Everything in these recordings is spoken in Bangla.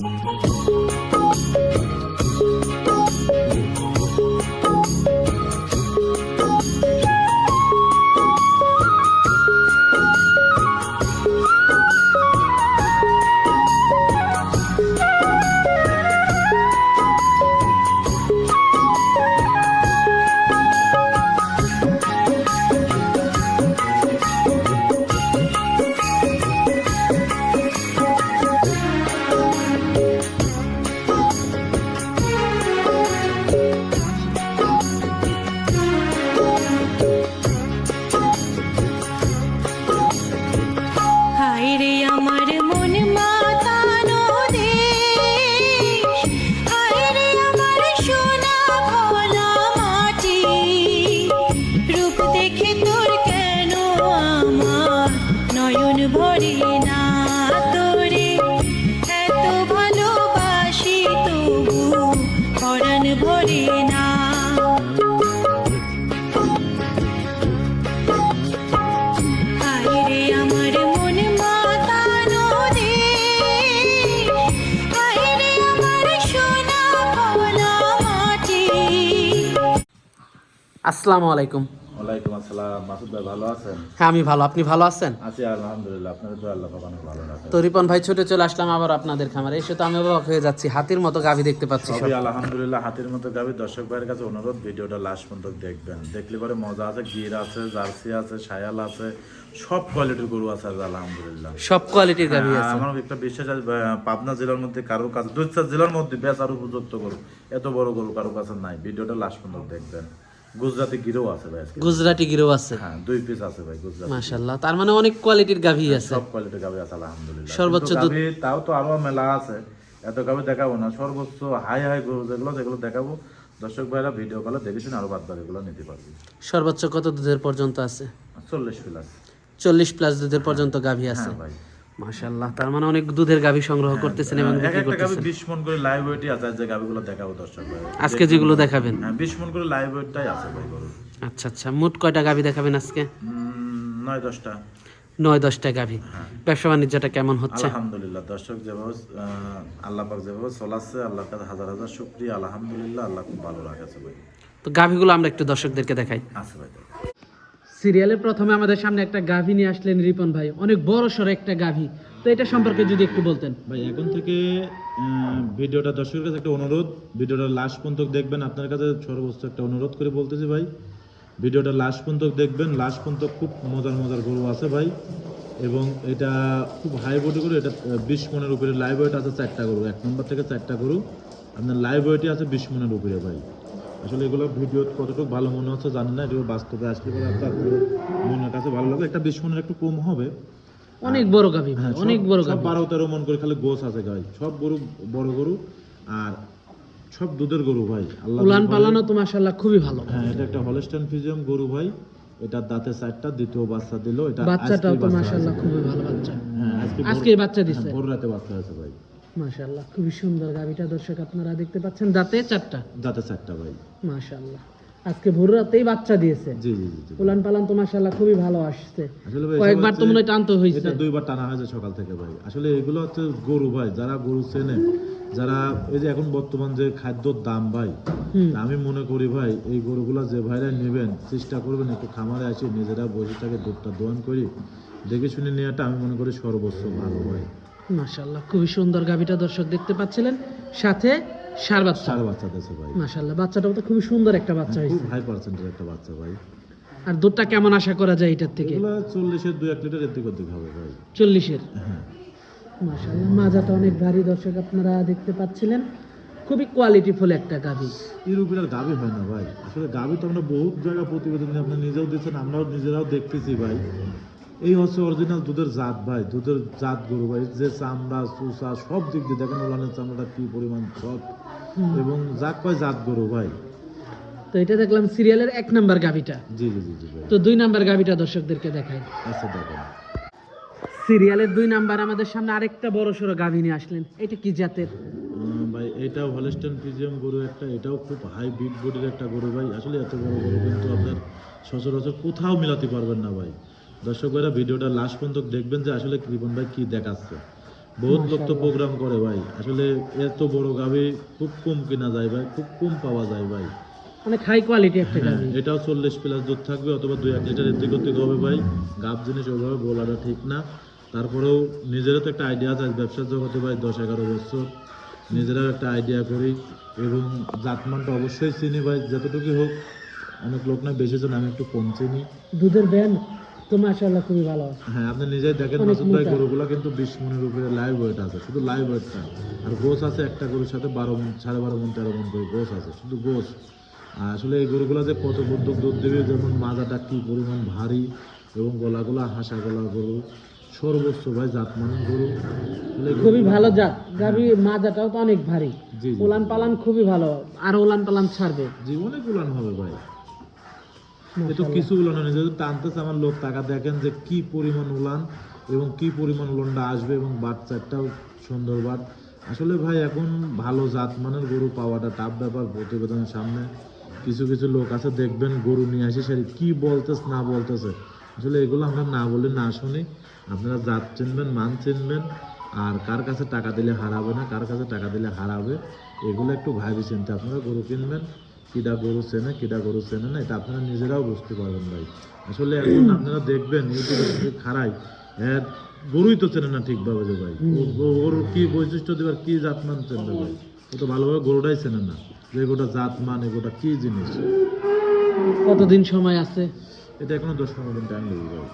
হায় আসসালামু আলাইকুম। ওয়ালাইকুম আসসালাম। মাসুদ ভাই ভালো আছেন? হ্যাঁ আমি ভালো। আপনি ভালো আছেন? আছি আলহামদুলিল্লাহ। তো আল্লাহ পাক অনেক ভালো তো রিপন ভাই ছুটে চলে আসলাম আবার আপনাদের খামারে। এসে তো আমি অবাক হয়ে যাচ্ছি। হাতির মতো গাভী দেখতে পাচ্ছি সবই আলহামদুলিল্লাহ হাতের মতো গাবি দর্শক ভাইয়ের কাছে অনুরোধ ভিডিওটা লাস্ট পর্যন্ত দেখবেন। দেখলে পরে মজা আছে গির আছে জার্সি আছে সায়াল আছে। সব কোয়ালিটির গরু আছে আলহামদুলিল্লাহ। সব কোয়ালিটির গাভী হ্যাঁ, আছে। আমার একটা বিশ্বাস আছে পাবনা জেলার মধ্যে কারও কাছে দুই চার জেলার মধ্যে বেচার উপযুক্ত গরু। এত বড় গরু কারোর কাছে নাই। ভিডিওটা লাস্ট পর্যন্ত দেখবেন। গুজরাটি গিরও আছে ভাই গুজরাটি গিরো আছে। হ্যাঁ দুই পিস আছে ভাই গুজরাটি মাশাল্লাহ তার মানে অনেক কোয়ালিটির গাভী আছে। সব কোয়ালিটির গাভি আছে আলহামদুলিল্লাহ। সর্বোচ্চ দুধ- তাও তো আরও মেলা আছে। এত গাভি দেখাবো না সর্বোচ্চ হাই হাই গরু যেগুলো যেগুলো দেখাবো। দর্শক ভাইরা ভিডিও কলে দেখে শুনে আরও বাদ বাকিগুলো নিতে পারবে। সর্বোচ্চ কত দুধের পর্যন্ত আছে? চল্লিশ প্লাস চল্লিশ প্লাস দুধের পর্যন্ত গাভী আছে। হ্যাঁ ভাই। মাশাল্লাহ তার মানে অনেক দুধের গাভী সংগ্রহ করতেছেন এবং বিক্রি করতেছেন। বিশ মন করে লাইভ ওয়েটই আছে যে গাভিগুলো দেখাবো দর্শক আজকে যেগুলো দেখাবেন? হ্যাঁ বিশ মন করে লাইভ ওয়েটটাই আছে ভাই আচ্ছা আচ্ছা মোট কয়টা গাভী দেখাবেন আজকে? উম, নয় দশটা। নয় দশটা গাভী। হ্যাঁ। ব্যবসা বাণিজ্যটা কেমন হচ্ছে? আলহামদুলিল্লাহ দর্শক যেভাবে আল্লাহ পাক যেভাবে চলাচ্ছে আল্লাহর কাছে হাজার হাজার শুক্রিয়া আলহামদুলিল্লাহ আল্লাহ খুব ভালো রাখেছে ভাই। তো গাভীগুলো আমরা একটু দর্শকদেরকে দেখাই। আছে ভাই সিরিয়ালের প্রথমে আমাদের সামনে একটা গাভী নিয়ে আসলেন রিপন ভাই। অনেক বড় সড়ো একটা গাভী। তো এটা সম্পর্কে যদি একটু বলতেন। ভাই, এখন থেকে ভিডিওটা দর্শকের কাছে একটা অনুরোধ। ভিডিওটা লাস্ট পর্যন্ত দেখবেন, আপনার কাছে সর্বোচ্চ একটা অনুরোধ করে বলতেছি ভাই। ভিডিওটা লাস্ট পর্যন্ত দেখবেন, লাস্ট পর্যন্ত খুব মজার মজার গরু আছে ভাই। এবং এটা খুব হাই বডি গরু, এটা বিশ মনের উপরে লাইভ ওয়েট আছে চারটা গরু, এক নম্বর থেকে চারটা গরু। আপনার লাইভ ওয়েটই আছে বিশ মনের উপরে ভাই। আসলে এগুলো ভিডিও কতটুকু ভালো মনে হচ্ছে জানি না এগুলো বাস্তবে আসলে পরে আপনার মনের কাছে ভালো লাগবে। একটা বিশ মনের একটু কম হবে। অনেক বড় গাভী হ্যাঁ, অনেক বড় গাভী। বারো তেরো মন করে খালি গোছ আছে গাই। সব গরু বড় গরু আর সব দুধের গরু ভাই। আল্লাহ উলান পালানো তো মাশাআল্লাহ খুবই ভালো। হ্যাঁ এটা একটা হলস্টাইন ফিজিয়াম গরু ভাই। এটা দাঁতে চারটা দ্বিতীয় বাচ্চা দিল। এটা বাচ্চাটাও তো মাশাআল্লাহ খুবই ভালো বাচ্চা। হ্যাঁ আজকে আজকে বাচ্চা দিছে। হ্যাঁ, ভোর রাতে বাচ্চা হয়েছে ভাই। মাশাআল্লাহ খুবই সুন্দর গাভীটা দর্শক আপনারা দেখতে পাচ্ছেন। দাঁতে চারটা? দাঁতে চারটা ভাই। মাশাআল্লাহ আজকে ভোর রাতেই বাচ্চা দিয়েছে। জি জি জি জি। উলান পালান তো মাশাআল্লাহ খুবই ভালো আসছে। কয়েকবার তো মনে টানতে হয়েছে। এটা দুইবার টানা হয়েছে সকাল থেকে ভাই। আসলে এগুলো হচ্ছে গরু ভাই যারা গরু চেনে যারা এই যে এখন বর্তমান যে খাদ্যর দাম ভাই আমি মনে করি ভাই এই গরুগুলো যে ভাইরা নেবেন চেষ্টা করবেন একটু খামারে আসি নিজেরা বসে থাকে দুধটা দোয়ান করি। দেখে শুনে নেওয়াটা আমি মনে করি সর্বোচ্চ ভালো ভাই। মাশাআল্লাহ খুবই সুন্দর গাভীটা দর্শক দেখতে পাচ্ছিলেন। সাথে সার বাচ্চা। চার বাচ্চা দেশে ভাই। মাশাআল্লাহ বাচ্চাটাও তো খুবই সুন্দর একটা বাচ্চা খুব হয়েছে। হাই পার্সেন্টের একটা বাচ্চা ভাই। আর দুধটা কেমন আশা করা যায় এটার থেকে? চল্লিশের দু এক লিটার এদিক ওদিক হবে ভাই। চল্লিশের? হ্যাঁ। মাশাআল্লাহ মাজাটা অনেক ভারী দর্শক আপনারা দেখতে পাচ্ছিলেন। খুবই কোয়ালিটিফুল একটা গাভী। ইউরোপের গাভি হয় না ভাই। আসলে গাভি তো আমরা বহুত জায়গা প্রতিবেদন আপনি নিজেও দিচ্ছেন আমরাও নিজেরাও দেখতেছি ভাই। এই হচ্ছে অরিজিনাল দুধের জাত ভাই দুধের জাত গরু ভাই যে চামড়া চুষা সব দিক দিয়ে দেখেন ওলানের চামড়াটা কি পরিমাণ সব এবং যাক কয় জাত গরু ভাই। তো এটা দেখলাম সিরিয়ালের এক নাম্বার গাভীটা। জি জি জি তো দুই নাম্বার গাভীটা দর্শকদেরকে দেখাই। আচ্ছা দেখেন। সিরিয়ালের দুই নাম্বার আমাদের সামনে আরেকটা বড় সড়ো গাভী নিয়ে আসলেন। এটা কি জাতের? ভাই এটাও হলস্টাইন ফিজিয়াম গরু একটা এটাও খুব হাই বিগ বডির একটা গরু ভাই। আসলে এত বড় গরু কিন্তু আপনার সচরাচর কোথাও মিলাতে পারবেন না ভাই। দর্শক ভাইরা ভিডিওটা লাস্ট পর্যন্ত দেখবেন যে আসলে কৃপন ভাই কি দেখাচ্ছে। বহুত লোক তো প্রোগ্রাম করে ভাই। আসলে এত বড় গাভি খুব কম কিনা যায় ভাই খুব কম পাওয়া যায় ভাই। অনেক হাই কোয়ালিটি একটা হ্যাঁ, গাভি। এটাও চল্লিশ প্লাস দুধ থাকবে অথবা দুই এক লিটার এদিক ওদিক হবে ভাই। গাব জিনিস ওইভাবে বলাটা ঠিক না। তারপরেও নিজেরও তো একটা আইডিয়া আছে ব্যবসার জগতে ভাই দশ এগারো বছর। নিজেরাও একটা আইডিয়া করি এবং জাতমানটা অবশ্যই চিনি ভাই যতটুকু হোক। অনেক লোক না বেশি জন আমি একটু কম চিনি। দুধের ব্যান তো মাশাআল্লাহ খুবই ভালো হ্যাঁ আপনি নিজেই দেখেন মাসুদ ভাই গরুগুলো কিন্তু বিশ মনের উপরে লাইভ ওয়েট আছে শুধু লাইভ ওয়েটটা আর গোস আছে একটা গরুর সাথে বারো মন সাড়ে বারো মন তেরো মন করে গোস আছে শুধু গোস। আসলে এই গরুগুলো যে কত বুদ্ধক দুধ দেবে যেমন মাজাটা কি পরিমাণ ভারী এবং গলাগুলা হাসা গলা গরু সর্বোচ্চ ভাই জাত জাতমানের গরু খুবই ভালো জাত। গাভি মাজাটাও তো অনেক ভারী। উলান পালান খুবই ভালো আর উলান পালান ছাড়বে। জীবনে উলান হবে ভাই। এ তো কিছু উলান হয় না যেহেতু টানতেছে আমার লোক টাকা দেখেন যে কি পরিমাণ উলান এবং কি পরিমাণ উলানটা আসবে এবং বাচ্চাটাও সুন্দর বাট। আসলে ভাই এখন ভালো জাত মানের গরু পাওয়াটা টাফ ব্যাপার প্রতিবেদনের সামনে। কিছু কিছু লোক আছে দেখবেন গরু নিয়ে আসে সে কি বলতেছে না বলতেছে। আসলে এগুলো আমরা না বলে না শুনি। আপনারা জাত চিনবেন মান চিনবেন আর কার কাছে টাকা দিলে হারাবে না কার কাছে টাকা দিলে হারাবে এগুলো একটু ভাবি চিন্তা আপনারা গরু কিনবেন কিডা গরু চেনে কিডা গরু চেনে না এটা আপনারা নিজেরাও বুঝতে পারবেন ভাই। আসলে এখন আপনারা দেখবেন ইউটিউবে খারাই হ্যাঁ গরুই তো চেনে না ঠিকভাবে যে ভাই। গরুর কি বৈশিষ্ট্য দেবার কি জাতমান চেনে ভাই? ও তো ভালোভাবে গরুটাই চেনে না যে গোটা জাতমান এগোটা কি জিনিস? কতদিন সময় আছে? এটা এখনও দশ পনেরো দিন টাইম লেগে ভাই।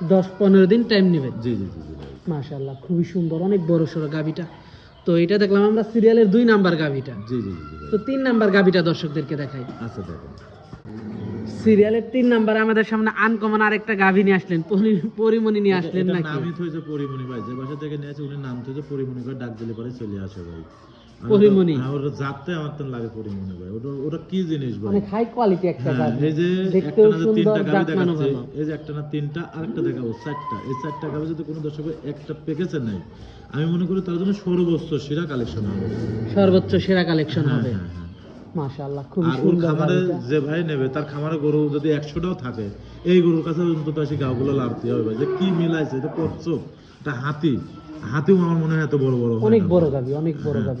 দশ পনেরো দিন টাইম নেবে জি জি জি জি ভাই। মাশাআল্লাহ খুবই সুন্দর অনেক বড় সড়ো গাভিটা। তো এটা দেখলাম আমরা সিরিয়ালের দুই নাম্বার গাভিটা। জি জি তো তিন নাম্বার গাভিটা দর্শকদেরকে দেখাই। আচ্ছা দেখো সিরিয়ালের তিন নাম্বারে আমাদের সামনে আনকমন আরেকটা গাভি নিয়ে আসলেন পরি- পরিমণি নিয়ে আসলেন নাকি? নামই তো পরিমণি ভাই যে বাসা থেকে নিয়ে আসে উনি নাম হয়েছে পরিমণি ভাই ডাক দিলে পরে চলে আসে ভাই। পরিমণি? ওটা জাততে আমার তো লাগে পরিমণি ভাই। ওটা ওটা কি জিনিস ভাই? অনেক হাই কোয়ালিটি একটা হ্যাঁ, গাভি এই যে দেখতেও সুন্দর, ভালো। এই যে একটা না তিনটা আরেকটা দেখাবো চারটা। এই চারটা যদি কোনো দর্শক একটা আমি মনে করি তার জন্য সর্বোচ্চ সেরা কালেকশন হবে। সর্বোচ্চ সেরা কালেকশন হ্যাঁ, হবে। হ্যাঁ। মাশাআল্লাহ ওর সুন্দর খামারে যে ভাই নেবে তার খামারে গরু যদি একশোটাও থাকে এই গরুর কাছে অন্তত আসি গাওগুলো লাড়তে হবে ভাই। যে কি মিলাইছে এটা এটা হাতি। হাতিও আমার মনে হয় এত বড় বড় অনেক। বড় গাভি অনেক বড় হ্যাঁ।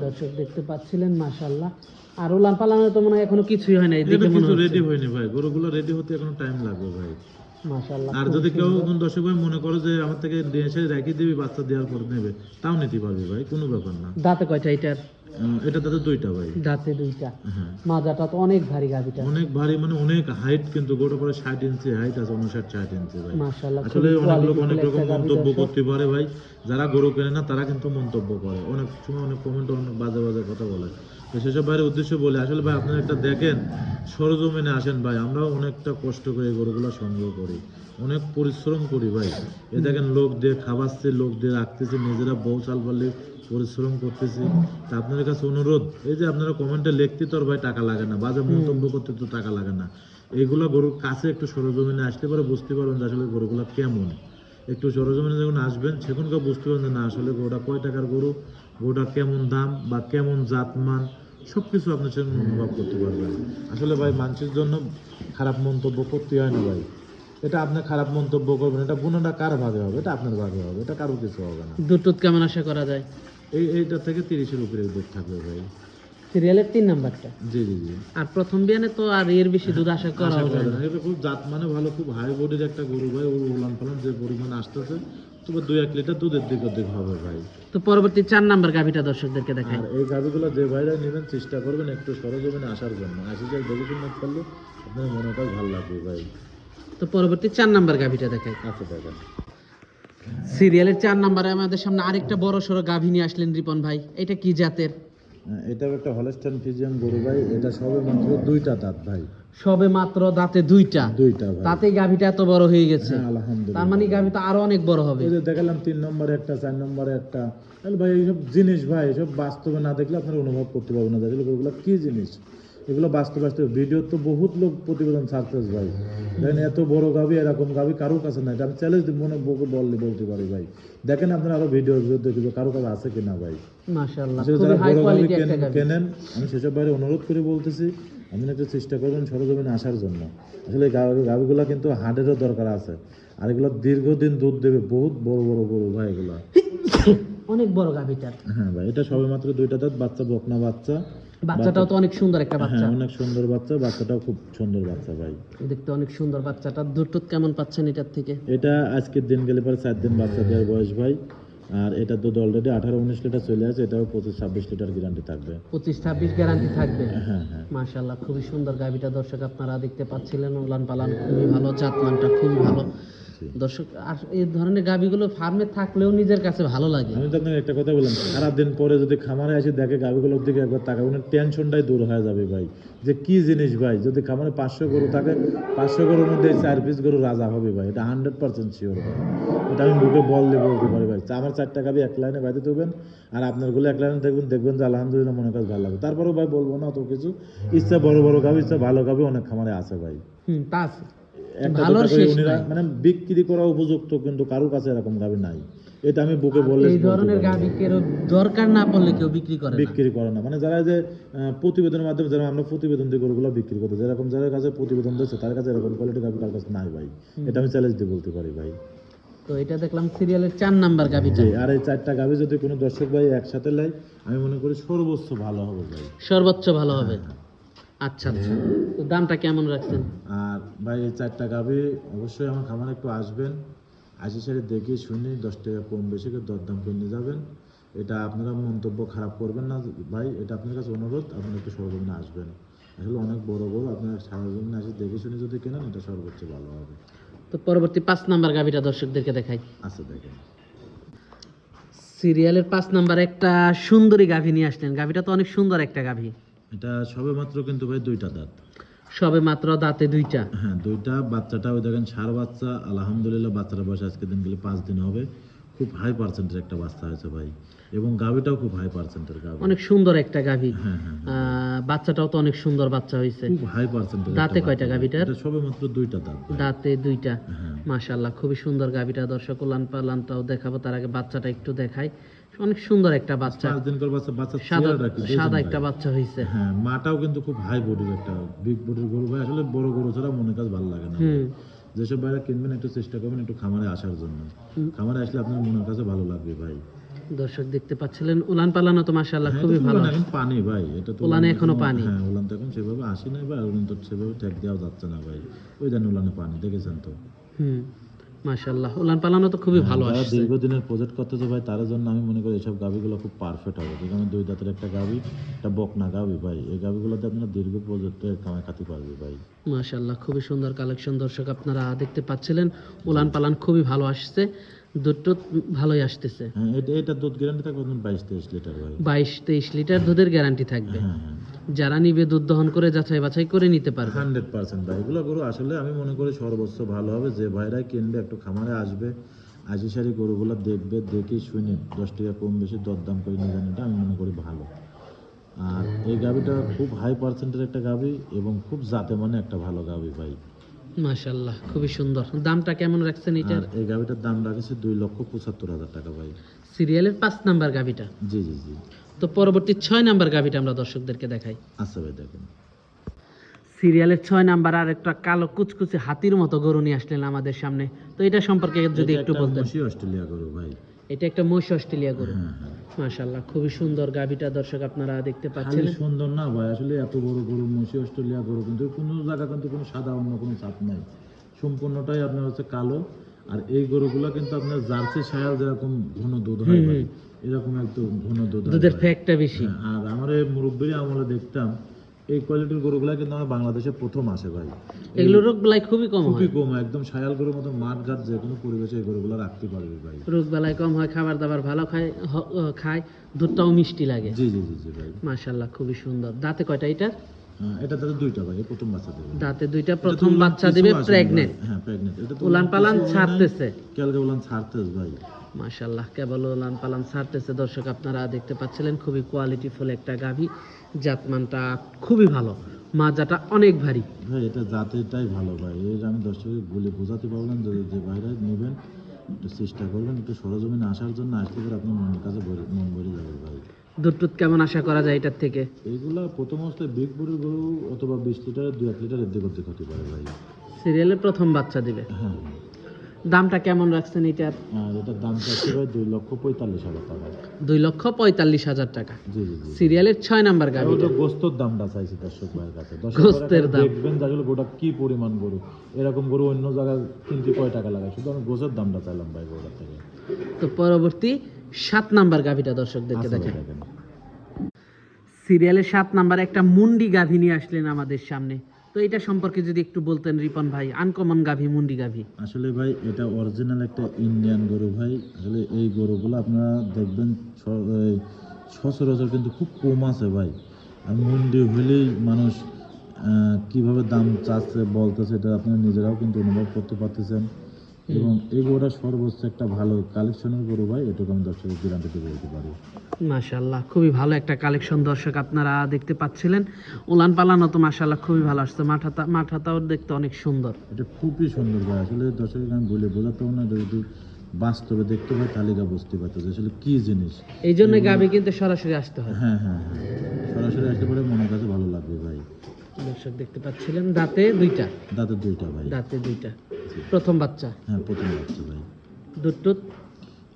দর্শক দেখতে পাচ্ছিলেন মাশাআল্লাহ। আর লাম্পা পালানো তো মনে হয় এখনও কিছুই হয় না এদিকে মনে রেডি হয়নি ভাই। গরুগুলো রেডি হতে এখনও টাইম লাগবে ভাই। আর যদি কেউ। কোন দর্শক ভাই মনে করো যে আমার থেকে নিয়ে এসে রেখে দিবি বাচ্চা দেওয়ার পর নেবে তাও নিতে পারবি ভাই কোনো ব্যাপার না। দাঁতে কয়টা এটার? এটা তাদের দুইটা ভাই। দাঁতে দুইটা। হ্যাঁ। মাজাটা তো অনেক ভারী গাভিটা অনেক ভারী মানে অনেক হাইট কিন্তু গোটা পরে ষাট ইঞ্চি হাইট আছে উনষাট ষাট ইঞ্চি ভাই। মাশাআল্লাহ আসলে অনেক লোক অনেক রকম মন্তব্য করতে পারে ভাই। যারা গরু কেনে না তারা কিন্তু মন্তব্য করে। অনেক সময় অনেক কমেন্ট অনেক বাজে বাজে কথা বলে। সেসব ভাইয়ের উদ্দেশ্য বলে, আসলে ভাই আপনারা একটা দেখেন, সরজমিনে আসেন ভাই, আমরাও অনেকটা কষ্ট করে গরুগুলো সংগ্রহ করি, অনেক পরিশ্রম করি ভাই। এ দেখেন লোক দিয়ে খাওয়াচ্ছে, লোক দিয়ে রাখতেছে, নিজেরা বউ চাল পারলে পরিশ্রম করতেছি। তা আপনাদের কাছে অনুরোধ, এই যে আপনারা কমেন্টে লিখতে তো ভাই টাকা লাগে না, বাজে মন্তব্য করতে তো টাকা লাগে না। এইগুলা গরুর কাছে একটু সরজমিনে আসতে পারে বুঝতে পারবেন যে আসলে গরুগুলা কেমন। একটু সরজমিনে যখন আসবেন, সেখানকার বুঝতে পারবেন যে না, আসলে গরুটা কয় টাকার গরু, গরুটা কেমন দাম বা কেমন জাতমান সব কিছু আপনি সেখানে অনুভব করতে পারবেন। আসলে ভাই মানুষের জন্য খারাপ মন্তব্য করতে হয় না ভাই। এটা আপনি খারাপ মন্তব্য করবেন এটা গুণাটা কার ভাগে হবে? এটা আপনার ভাগে হবে এটা কারও কিছু হবে না। দুধ টুধ কেমন আশা করা যায়? এই এইটা থেকে তিরিশের উপরে দুধ থাকবে ভাই। সিরিয়ালের তিন নাম্বারটা? জি জি জি। আর প্রথম বিয়ানে তো আর এর বেশি দুধ আশা করা যায় না। এটা খুব জাত মানে ভালো খুব হাই বডির একটা গরু ভাই ওর উলান পালান যে পরিমাণ আসতেছে তবে দুই এক লিটার দুধের দিক ওদিক হবে ভাই। তো পরবর্তী চার নাম্বার গাভিটা দর্শকদেরকে দেখাই। আর এই গাভিগুলো যে ভাইরা নেবেন চেষ্টা করবেন একটু সরজমিনে আসার জন্য। আসি যাই দেখে শুনে করলে আপনার মনেটাও ভালো লাগবে ভাই। তো পরবর্তী চার নাম্বার গাভিটা দেখাই। আচ্ছা দেখেন সিরিয়ালের চার নাম্বারে আমাদের সামনে আরেকটা বড় সড়ো গাভী নিয়ে আসলেন রিপন ভাই। এটা কি জাতের? হ্যাঁ, এটাও একটা হলস্টাইন ফিজিয়াম গরু ভাই। এটা সবে মাত্র দুইটা দাঁত ভাই। সবে মাত্র দাঁতে দুইটা। দুইটা ভাই। গাভীটা এত বড় হয়ে গেছে। হ্যাঁ তার মানে গাভী তো আরও অনেক বড় হবে। দেখালাম তিন নম্বরে একটা চার নম্বরে একটা। তাহলে ভাই এইসব জিনিস ভাই এসব বাস্তবে না দেখলে আপনারা অনুভব করতে পারবেন না। দেখলে এগুলো কি জিনিস? এগুলো বাস্তব বাস্তব ভিডিও তো বহুত লোক প্রতিবেদন সাকসেস ভাই। দেখেন এত বড় গাবি এরকম গাবি কারোর কাছে নাই। আমি চ্যালেঞ্জ মনে বকে বললে বলতে পারি ভাই। দেখেন আপনারা আরও ভিডিও দেখবে কারও কাছে আছে কিনা ভাই। যারা বড় গাবি কেনেন আমি সেসব বাইরে অনুরোধ করে বলতেছি। আপনি একটু চেষ্টা করবেন সরজমিনে আসার জন্য। আসলে গাবিগুলো কিন্তু হার্ডেরও দরকার আছে। আর এগুলো দীর্ঘদিন দুধ দেবে বহুত বড় বড় গরু ভাই এগুলা। অনেক বড় গাভিটার হ্যাঁ ভাই এটা সবে মাত্র দুইটা দাঁত বাচ্চা বকনা বাচ্চা। বাচ্চাটাও তো অনেক সুন্দর একটা বাচ্চা। হ্যাঁ অনেক সুন্দর বাচ্চা বাচ্চাটাও খুব সুন্দর বাচ্চা ভাই। দেখতে অনেক সুন্দর বাচ্চাটা। দুধ কেমন পাচ্ছেন এটার থেকে? এটা আজকের দিন গেলে পরে চার দিন বাচ্চা দেওয়ার বয়স ভাই। আর এটা দুধ অলরেডি আঠারো উনিশ লিটার চলে আছে এটাও পঁচিশ ছাব্বিশ লিটার গ্যারান্টি থাকবে। পঁচিশ ছাব্বিশ গ্যারান্টি থাকবে। হ্যাঁ হ্যাঁ মাশাল্লাহ খুবই সুন্দর গাড়িটা দর্শক আপনারা দেখতে পাচ্ছিলেন উলান পালান খুবই ভালো চাতমানটা খুবই ভালো। দর্শক আর এই ধরনের গাভিগুলো ফার্মে থাকলেও নিজের কাছে ভালো লাগে। আমি তো আপনাকে একটা কথা বললাম সারাদিন পরে যদি খামারে এসে দেখে গাভিগুলোর দিকে একবার তাকাবে না টেনশনটাই দূর হয়ে যাবে ভাই। যে কি জিনিস ভাই যদি খামারে পাঁচশো গরু থাকে পাঁচশো গরুর মধ্যে চার পিস গরু রাজা হবে ভাই এটা হান্ড্রেড পার্সেন্ট শিওর ভাই। এটা আমি বুকে বল দিয়ে বলতে পারি ভাই। আমার চারটা গাভি এক লাইনে বাইতে দেবেন আর আপনারগুলো এক লাইনে দেখবেন দেখবেন যে আলহামদুলিল্লাহ মনে কাজ ভালো লাগবে। তারপরেও ভাই বলব না অত কিছু ইচ্ছা বড় বড় গাভি ইচ্ছা ভালো গাভি অনেক খামারে আছে ভাই। হুম তা আছে। মানে বিক্রি করা উপযুক্ত কিন্তু কারোর কাছে এরকম গাভি নাই। এটা আমি বুকে বললে এই ধরনের কেউ দরকার না পড়লে কেউ বিক্রি করে বিক্রি করে না। মানে যারা যে প্রতিবেদনের মাধ্যমে যারা আমরা প্রতিবেদন দিয়ে গরুগুলো বিক্রি করতে যেরকম কাছে প্রতিবেদন দিচ্ছে তার কাছে এরকম কোয়ালিটি গাভি কার কাছে নাই ভাই। এটা আমি চ্যালেঞ্জ দিয়ে বলতে পারি ভাই। তো এটা দেখলাম সিরিয়ালের চার নাম্বার গাভিটা। আর এই চারটা গাভি যদি কোনো দর্শক ভাই একসাথে লাই আমি মনে করি সর্বোচ্চ ভালো হবে ভাই। সর্বোচ্চ ভালো হবে। আচ্ছা আচ্ছা। তো দামটা কেমন রাখছেন? আর ভাই এই চারটা গাভি অবশ্যই আমার খামারে একটু আসবেন। আসি সারি দেখে শুনে দশ টাকা কম বেশি করে দরদাম করে নিয়ে যাবেন। এটা আপনারা মন্তব্য খারাপ করবেন না ভাই এটা আপনার কাছে অনুরোধ আপনারা একটু সরজমিনে আসবেন। আসলে অনেক বড় বড় আপনারা সরজমিনে আসে দেখে শুনে যদি কেনেন এটা সর্বোচ্চ ভালো হবে। তো পরবর্তী পাঁচ নাম্বার গাভিটা দর্শকদেরকে দেখাই। আচ্ছা দেখেন। সিরিয়ালের পাঁচ নাম্বার একটা সুন্দরী গাভী নিয়ে আসলেন। গাভীটা তো অনেক সুন্দর একটা গাভী। এটা সবে মাত্র কিন্তু ভাই দুইটা দাঁত। সবে মাত্র দাঁতে দুইটা। হ্যাঁ দুইটা। বাচ্চাটা ওই দেখেন সার বাচ্চা আলহামদুলিল্লাহ বাচ্চাটা বয়স আজকে দিন গেলে পাঁচ দিন হবে। খুব হাই পার্সেন্টের একটা বাচ্চা হয়েছে ভাই। এবং গাভিটাও খুব হাই পার্সেন্টের গাভি অনেক সুন্দর একটা গাভী হ্যাঁ হ্যাঁ বাচ্চাটাও তো অনেক সুন্দর বাচ্চা হয়েছে খুব হাই পার্সেন্টের দাঁতে কয়টা গাভীটার এটা সবে মাত্র দুইটা দাঁত। দাঁতে দুইটা। হ্যাঁ। মাশাল্লাহ খুবই সুন্দর গাভীটা দর্শক উলান পালানটাও দেখাবো তার আগে বাচ্চাটা একটু দেখাই। অনেক সুন্দর একটা বাচ্চা। পাঁচ দিন বাচ্চা বাচ্চা সাদা সাদা একটা বাচ্চা হয়েছে হ্যাঁ মাটাও কিন্তু খুব হাই বডির একটা বিগ বডির গরু। ভাই আসলে বড় গরু ছাড়া মনে কাজ ভালো লাগে না যেসব বাইরে কিনবেন একটু চেষ্টা করবেন একটু খামারে আসার জন্য। খামারে আসলে আপনার মনের কাছে ভালো লাগবে ভাই। দর্শক দেখতে পাচ্ছিলেন। উলান পালানো তো মাশাল্লাহ হ্যাঁ, খুবই ভালো। এখন পানি ভাই এটা তো উলানে এখনও পানি। হ্যাঁ উলান তো এখন সেভাবে আসি নাই ভাই উলান তো সেভাবে ট্যাগ দেওয়া যাচ্ছে না ভাই। ওই দেন উলানে পানি দেখেছেন তো? হুম মাশাল্লাহ উলান পালানো তো খুবই ভালো যারা আসছে। দীর্ঘদিনের প্রজেক্ট করতেছে ভাই তার জন্য আমি মনে করি এসব গাভিগুলো খুব পারফেক্ট হবে। যেখানে দুই দাঁতের একটা গাভি একটা বকনা গাভি ভাই। এই গাভিগুলোতে আপনারা দীর্ঘ প্রজেক্টের কামাই খাতে পারবে ভাই। মাশাল্লাহ খুবই সুন্দর কালেকশন দর্শক আপনারা দেখতে পাচ্ছিলেন। উলান পালান খুবই ভালো আসছে। দুধ ভালোই আসতেছে। হ্যাঁ এটা এটা দুধ গ্যারান্টি থাকবে বাইশ তেইশ লিটার ভাই। বাইশ তেইশ লিটার দুধের গ্যারান্টি থাকবে। হ্যাঁ হ্যাঁ। যারা নিবে দুধ দহন করে যাচাই বাছাই করে নিতে পারবে। হান্ড্রেড পার্সেন্ট ভাই এগুলো গরু আসলে আমি মনে করি সর্বোচ্চ ভালো হবে। যে ভাইরাই কিনবে একটু খামারে আসবে আজি সারি গরুগুলো দেখবে দেখে শুনে দশ টাকা কম বেশি দরদাম করে নিয়ে যান এটা আমি মনে করি ভালো। আর এই গাভিটা খুব হাই পার্সেন্টের একটা গাভি এবং খুব জাতে মানে একটা ভালো গাভি ভাই। মাশাল্লাহ খুবই সুন্দর। দামটা কেমন রাখছেন এটার? এই গাভিটার দাম রাখেছে দুই লক্ষ পঁচাত্তর হাজার টাকা ভাই। সিরিয়ালের পাঁচ নাম্বার গাভিটা? জি জি জি। তো পরবর্তী ছয় নাম্বার গাভিটা আমরা দর্শকদেরকে দেখাই। আচ্ছা ভাই দেখেন। সিরিয়ালের ছয় নাম্বার আর একটা কালো কুচকুচে হাতির মতো গরু নিয়ে আসলেন আমাদের সামনে। তো এটা সম্পর্কে যদি একটু একটা বলতেন। অস্ট্রেলিয়া গরু ভাই। এটা একটা মহিষ অস্ট্রেলিয়া গরু। হ্যাঁ হ্যাঁ। মাশাল্লাহ খুবই সুন্দর গাভিটা দর্শক আপনারা দেখতে পাচ্ছেন। সুন্দর না ভাই আসলে এত বড় গরু মসি অস্ট্রেলিয়া গরু কিন্তু কোনো জায়গা কিন্তু কোনো সাদা অন্য কোনো চাপ নাই। সম্পূর্ণটাই আপনার হচ্ছে কালো আর এই গরুগুলো কিন্তু আপনার জার্সি শায়াল যেরকম ঘন দুধ হয় এরকম একদম ঘন দুধ দুধের ভাই। ফ্যাকটা বেশি। হ্যাঁ, আর আমার এই মুরব্বীর আমরা দেখতাম এই কোয়ালিটির গরুগুলা কিন্তু আমার বাংলাদেশে প্রথম আসে ভাই। এগুলো রোগ বেলায় খুবই কম খুবই কম একদম শায়াল গরুর মতো মাঠ ঘাট যে কোনো পরিবেশে এই গরুগুলো রাখতে পারবে ভাই। রোগ বেলায় কম হয় খাবার দাবার ভালো খায় খায় দুধটাও মিষ্টি লাগে। জি জি জি ভাই। মাশাল্লাহ খুবই সুন্দর। দাঁতে কয়টা এটা? এটা তাদের দুইটা ভাই প্রথম বাচ্চা দেবে। দাঁতে দুইটা প্রথম বাচ্চা দিবে প্রেগনেন্ট হ্যাঁ প্রেগনেন্ট এটা তো উলান পালান। ছাড়তেছে। কালকে বললাম ছাড়তেস ভাই। মাশাল্লাহ কেবল উলান পালান ছাড়তেছে। দর্শক আপনারা দেখতে পাচ্ছিলেন খুবই কোয়ালিটি ফুল একটা গাভী। জাতমানটা খুবই ভালো। মাজাটা অনেক ভারী। ভাই এটা জাতেরটাই ভালো ভাই। এর আমি দর্শকের বলে বোঝাতে পারলাম যে যে ভাইরা নেবেন একটু চেষ্টা করবেন একটু সরজমিনে আসার জন্য আসতে পারে আপনার মনের কাছে মন ভরে যাবে ভাই। দুধ কেমন আশা করা যায় এটার থেকে? এইগুলা প্রথম অবস্থায় বিগ বড়ির গরু অথবা বিশ লিটার দু এক লিটার এদিক ওদিক হতে পারে ভাই। সিরিয়ালে প্রথম বাচ্চা দিবে। হ্যাঁ। দামটা কেমন রাখছেন এটার এটার দাম ভাই দুই লক্ষ পঁয়তাল্লিশ হাজার টাকা। দুই লক্ষ পঁয়তাল্লিশ হাজার টাকা। জি জি জি। সিরিয়ালের ছয় নাম্বার গাভি ওটা গোস্তর দামটা চাইছি দর্শক ভাইয়ের কাছে। দর্শক গোস্তের দাম। দেখবেন যে আসলে গোটা কি পরিমাণ গরু। এরকম গরু অন্য জায়গায় কিনতে কয় টাকা লাগে? শুধু আমি গোছের দামটা চাইলাম ভাই গরুটার থেকে। তো পরবর্তী সাত নাম্বার গাভিটা দর্শকদেরকে আসলে দেখেন। দেখেন। সিরিয়ালের সাত নাম্বার একটা মুন্ডি গাভি নিয়ে আসলেন আমাদের সামনে। তো এটা সম্পর্কে যদি একটু বলতেন রিপন ভাই আনকমন গাভী, মুন্ডি গাভী। আসলে ভাই, এটা অরিজিনাল একটা ইন্ডিয়ান গরু ভাই। আসলে এই গরুগুলো আপনারা দেখবেন সচরাচর কিন্তু খুব কম আছে ভাই। আর মুন্ডি হলেই মানুষ কীভাবে দাম চাচ্ছে, বলতেছে, এটা আপনারা নিজেরাও কিন্তু অনুভব করতে পারতেছেন। এবং এই গরুটা সর্বোচ্চ একটা ভালো কালেকশনের গরু ভাই এটুকু আমি দর্শকের গ্যারান্টিতে বলতে পারি। মাশাল্লাহ খুবই ভালো একটা কালেকশন দর্শক আপনারা দেখতে পাচ্ছিলেন। উলান পালানো তো মাশাল্লাহ খুবই ভালো আসছে মাঠাতা মাঠাতাও দেখতে অনেক সুন্দর। এটা খুবই সুন্দর ভাই আসলে দর্শকের আমি বলে বোঝাতেও না যদি বাস্তবে দেখতে পাই তালিকা বুঝতে পারতেছে আসলে কি জিনিস? এই জন্য গাভি কিন্তু সরাসরি আসতে হয়। হ্যাঁ হ্যাঁ হ্যাঁ সরাসরি আসতে পারে মনের কাছে ভালো লাগবে ভাই। দর্শক দেখতে পাচ্ছিলেন দাঁতে দুইটা। দাঁতে দুইটা ভাই। দাঁতে দুইটা। প্রথম বাচ্চা। হ্যাঁ প্রথম বাচ্চা ভাই। দুধ টুধ?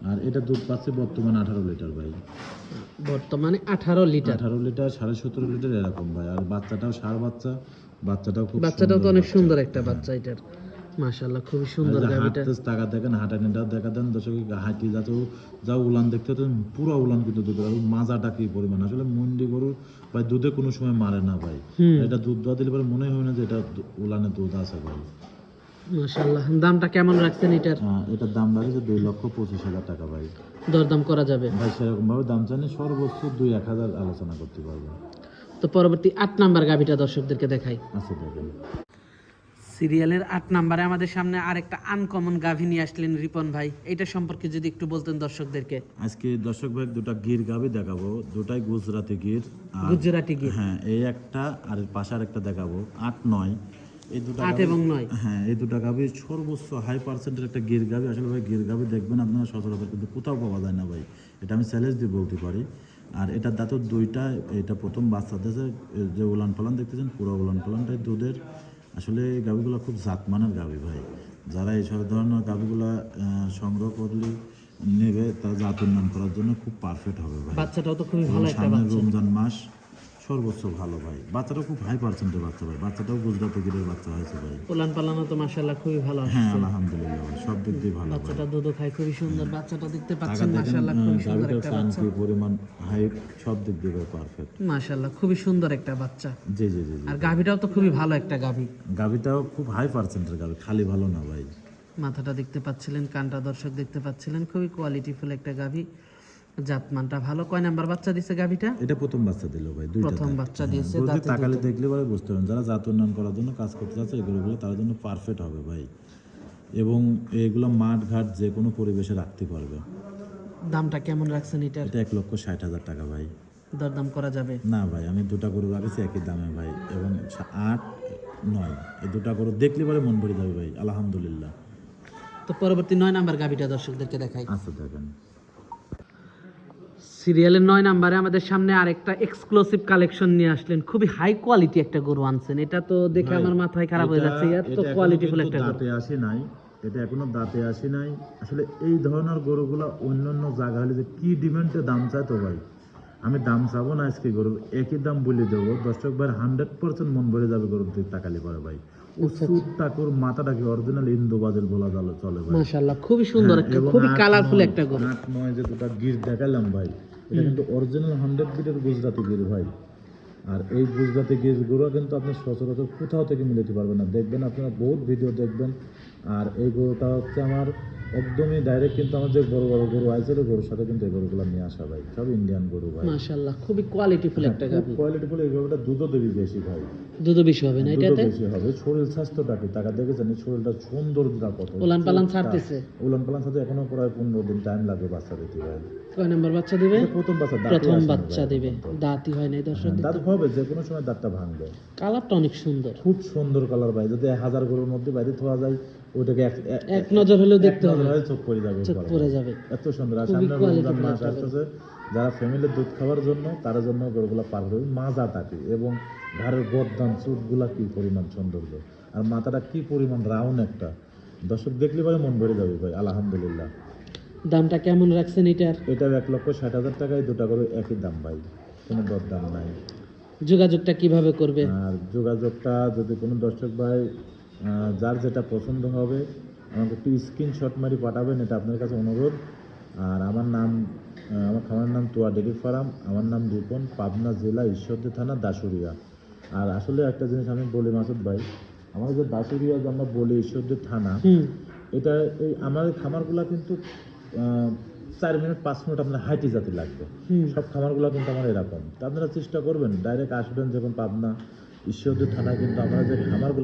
আর এটা দুধ পাচ্ছে বর্তমানে আঠারো লিটার ভাই। বর্তমানে আঠারো লিটার। আঠারো লিটার সাড়ে সতেরো লিটার এরকম ভাই। আর বাচ্চাটাও সার বাচ্চা বাচ্চাটাও খুব বাচ্চাটাও তো অনেক সুন্দর একটা বাচ্চা এটার। মাশাল্লাহ খুবই সুন্দর টাকা দেখেন হাঁটানিটাও দেখা দেন দর্শক হাঁটি যাও উলান দেখতে হতো পুরো উলান কিন্তু দুধ আর মাজাটা কি পরিমাণ? আসলে মন্ডি গরু ভাই দুধে কোনো সময় মারে না ভাই। এটা দুধ দেওয়া দিলে পরে মনে হয় না যে এটা দু- উলানে দুধ আছে ভাই। মাশাল্লাহ দামটা কেমন রাখছেন এটার? এটার দাম লাগছে দুই লক্ষ পঁচিশ হাজার টাকা ভাই। দরদাম করা যাবে? ভাই সেরকম ভাবে দাম চাইলে সর্বোচ্চ দুই এক হাজার আলোচনা করতে পারব। তো পরবর্তী আট নাম্বার গাভিটা দর্শকদেরকে দেখাই। আচ্ছা দেখেন। সিরিয়ালের আট নাম্বারে আমাদের সামনে আরেকটা আনকমন গাভি নিয়ে আসলেন রিপন ভাই। এটা সম্পর্কে যদি একটু বলতেন দর্শকদেরকে। আজকে দর্শক ভাই দুটা গির গাভী দেখাবো দুটাই গুজরাটি গির আর গুজরাটি গির। হ্যাঁ এই একটা আর এর পাশে আরেকটা দেখাবো আট নয়। এই দুটা আট গাভী- এবং নয়। হ্যাঁ এই দুটা গাভি সর্বোচ্চ হাই পার্সেন্টের একটা গির গাভি। আসলে ভাই গির গাভি দেখবেন আপনারা সচরাচর কিন্তু কোথাও পাওয়া যায় না ভাই। এটা আমি চ্যালেঞ্জ দিয়ে বলতে পারি। আর এটার দাঁতও দুইটা এটা প্রথম বাচ্চা দিয়েছে যে উলান পালান দেখতেছেন পুরো উলান পালানটাই দুধের। আসলে এই গাভিগুলো খুব জাতমানের গাভি ভাই। যারা এই সব ধরনের গাভিগুলা সংগ্রহ করলে নেবে তারা জাত উন্নয়ন করার জন্য খুব পারফেক্ট হবে ভাই। বাচ্চাটাও তো খুবই ভালো একটা রমজান মাস সর্বোচ্চ ভালো ভাই। বাচ্চাটাও খুব হাই পার্সেন্টের বাচ্চা ভাই। বাচ্চাটাও গুজরাটি গিরের বাচ্চা হয়েছে ভাই। উলান পালানো তো মাশাল্লাহ খুবই ভালো হ্যাঁ আলহামদুলিল্লাহ ভাই সব দিক দিয়ে ভালো বাচ্চাটা দুধও খায় খুবই সুন্দর। বাচ্চাটা দেখতে পাচ্ছেন দেখেন মাশাল্লাহ খুবই সুন্দর একটা বাচ্চা। পরিমাণ হাইট সব দিক দিয়ে পারফেক্ট মাশাল্লাহ খুবই সুন্দর একটা বাচ্চা। জি জি জি জি। আর গাভিটাও তো খুবই ভালো একটা গাভি। গাভিটাও খুব হাই পার্সেন্টের গাভি খালি ভালো না ভাই। মাথাটা দেখতে পাচ্ছিলেন কানটা দর্শক দেখতে পাচ্ছিলেন খুবই কোয়ালিটিফুল একটা গাভি। জাতমানটা ভালো। কয় নাম্বার বাচ্চা দিছে গাভিটা? এটা প্রথম বাচ্চা দিল ভাই দুইটা প্রথম বাচ্চা দিয়েছে দাঁতে তাকালে দেখলে পরে বুঝতে পারবেন যারা জাত উন্নয়ন করার জন্য কাজ করতে যাচ্ছে এগুলোগুলো তার জন্য পারফেক্ট হবে ভাই। এবং এগুলো মাঠ ঘাট যে কোনো পরিবেশে রাখতে পারবে। দামটা কেমন রাখছেন এটার? এটা এক লক্ষ ষাট হাজার টাকা ভাই। দরদাম করা যাবে? না ভাই আমি দুটা গরু রাখেছি একই দামে ভাই এবং আট নয় এই দুটা গরু দেখলে পরে মন ভরে যাবে ভাই আলহামদুলিল্লাহ। তো পরবর্তী নয় নাম্বার গাভিটা দর্শকদেরকে দেখাই। আচ্ছা দেখেন। সিরিয়ালের নয় নাম্বারে আমাদের সামনে আরেকটা এক্সক্লুসিভ কালেকশন নিয়ে আসলেন। খুবই হাই কোয়ালিটি একটা গরু আনছেন। এটা তো দেখে আমার মাথায় খারাপ হয়ে যাচ্ছে। এত কোয়ালিটিফুল একটা গরু। দাঁতে আসে নাই। এটা এখনও দাঁতে আসে নাই। আসলে এই ধরনের গরুগুলো অন্য অন্য জায়গা হলে যে কি ডিমান্ডে দাম চায় তো ভাই। আমি দাম চাবো না আজকে গরু। একই দাম বলে দেবো। দর্শক ভাই হান্ড্রেড পার্সেন্ট মন ভরে যাবে গরুর দিকে তাকালি পরে ভাই। সুট টাকুর মাথাটা অরিজিনাল ইন্দো বাজেল বলা চলে চলে ভাই। মাশাআল্লাহ খুবই সুন্দর হ্যাঁ, একটা খুবই কালারফুল একটা গরু। আট নয় যে দুটা গির দেখালাম ভাই এটা কিন্তু অরিজিনাল হান্ড্রেড বিটের গুজরাটি গির ভাই। আর এই গুজরাটি গিরগুলো কিন্তু আপনি সচরাচর কোথাও থেকে মিলাতে পারবেন না। দেখবেন আপনারা বহুত ভিডিও দেখবেন আর এই গরুটা হচ্ছে আমার একদমই ডাইরেক্ট কিন্তু আমার যে বড় বড় গরু ওই গরুর সাথে কিন্তু এই গরুগুলো নিয়ে আসা ভাই। সব ইন্ডিয়ান গরু ভাই। মাশাআল্লাহ খুবই কোয়ালিটিফুল একটা গাভি কোয়ালিটি ফুল এই গরুটা দুধও দেবী বেশি ভাই। দুধও বেশি হবে না এটাতে? বেশি হবে। শরীর স্বাস্থ্যটা কি টাকা দেখেছেন শরীরটা সৌন্দর্যটা কত উলান পালান ছাড়তেছে? উলান পালান সাথে এখনও প্রায় পনেরো দিন টাইম লাগবে বাচ্চা দিতে ভাই। কয় নাম্বার বাচ্চা দিবে? প্রথম বাচ্চা প্রথম বাচ্চা দিবে। দাঁতই হয় নাই দর্শক হ্যাঁ, দাঁত হবে যে কোনো সময় দাঁতটা ভাঙবে। কালারটা অনেক সুন্দর। খুব সুন্দর কালার ভাই যদি হাজার গরুর মধ্যে বাইরে থোয়া যায় ওইটাকে এক- নজর হলেও দেখতে হবে। চোখ পড়ে যাবে চোখ পড়ে যাবে। এত সুন্দর। আর খুবই সামনে রমজান মাস আসতেছে যারা ফ্যামিলির দুধ খাওয়ার জন্য তার জন্য গরুগুলা পার করবে মাজা থাকে এবং ঘাড়ের গদ্দান চুটগুলা কি পরিমাণ সৌন্দর্য? আর মাথাটা কি পরিমাণ রাউন্ড একটা? দর্শক দেখলে পরে মন ভরে যাবে ভাই আলহামদুলিল্লাহ। দামটা কেমন রাখছেন এটার? এটার এক লক্ষ ষাট হাজার টাকায় দুটা করে একই দাম ভাই কোনো দর দাম নাই। যোগাযোগটা কীভাবে করবে? আর যোগাযোগটা যদি কোনো দর্শক ভাই যার যেটা পছন্দ হবে আমাকে একটু স্ক্রিনশট মারি পাঠাবেন এটা আপনার কাছে অনুরোধ। আর আমার নাম আমার খামার নাম তোয়া ডেরি ফার্ম আমার নাম রিপন পাবনা জেলা ঈশ্বরদী থানা দাসুরিয়া আর আসলে একটা জিনিস আমি বলি মাসুদ ভাই আমাদের যে দাসুরিয়া যে আমরা বলি ঈশ্বরদী থানা এটা এই আমাদের খামারগুলো কিন্তু চার মিনিট পাঁচ মিনিট আপনার হাইটি জাতি লাগবে। সব খামারগুলো কিন্তু আমার এরকম। তা আপনারা চেষ্টা করবেন ডাইরেক্ট আসবেন যখন পাবনা ঈশ্বরদী থানায় কিন্তু আমরা যে খামারগুলো